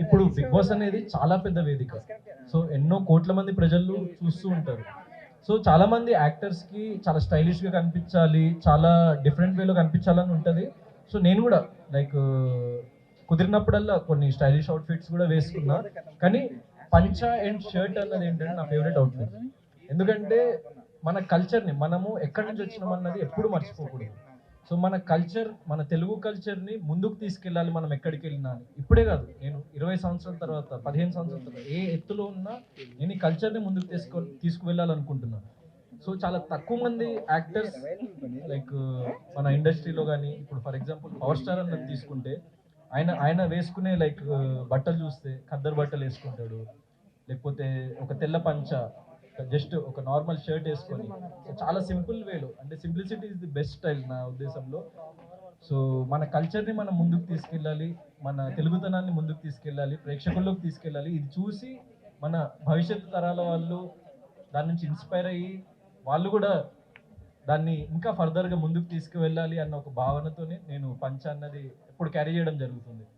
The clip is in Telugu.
ఇప్పుడు బిగ్ బాస్ అనేది చాలా పెద్ద వేదిక. సో ఎన్నో కోట్ల మంది ప్రజలు చూస్తూ ఉంటారు. సో చాలా మంది యాక్టర్స్కి చాలా స్టైలిష్గా కనిపించాలి చాలా డిఫరెంట్ వేలో కనిపించాలని ఉంటది. సో నేను కూడా లైక్ కుదిరినప్పుడల్లా కొన్ని స్టైలిష్ అవుట్ఫిట్స్ కూడా వేసుకున్నా. కానీ పంచ అండ్ షర్ట్ అన్నది ఏంటంటే నా ఫేవరెట్ అవుట్ఫిట్ ఎందుకంటే మన కల్చర్ని మనము ఎక్కడి నుంచి వచ్చినాం అన్నది ఎప్పుడు మర్చిపోకూడదు. సో మన కల్చర్ మన తెలుగు కల్చర్ని ముందుకు తీసుకెళ్ళాలి మనం ఎక్కడికి వెళ్ళినా. ఇప్పుడే కాదు నేను ఇరవై సంవత్సరాల తర్వాత పదిహేను సంవత్సరాల తర్వాత ఏ ఎత్తులో ఉన్నా నేను ఈ కల్చర్ని ముందుకు తీసుకో తీసుకువెళ్ళాలనుకుంటున్నాను. సో చాలా తక్కువ మంది యాక్టర్స్ లైక్ మన ఇండస్ట్రీలో కానీ ఇప్పుడు ఫర్ ఎగ్జాంపుల్ పవర్ స్టార్ అన్నది తీసుకుంటే ఆయన ఆయన వేసుకునే లైక్ బట్టలు చూస్తే ఖద్దరు బట్టలు వేసుకుంటాడు. లేకపోతే ఒక తెల్ల పంచ జస్ట్ ఒక నార్మల్ షర్ట్ వేసుకొని. చాలా సింపుల్ వేలో. అంటే simplicity is the best style నా ఉద్దేశంలో. సో మన కల్చర్ని మనం ముందుకు తీసుకెళ్ళాలి మన తెలుగుతనాన్ని ముందుకు తీసుకెళ్ళాలి ప్రేక్షకుల్లోకి తీసుకెళ్ళాలి. ఇది చూసి మన భవిష్యత్తు తరాల వాళ్ళు దాని నుంచి ఇన్స్పైర్ అయ్యి వాళ్ళు కూడా దాన్ని ఇంకా ఫర్దర్గా ముందుకు తీసుకువెళ్ళాలి అన్న ఒక భావనతోనే నేను పంచ అన్నది ఎప్పుడు క్యారీ చేయడం జరుగుతుంది.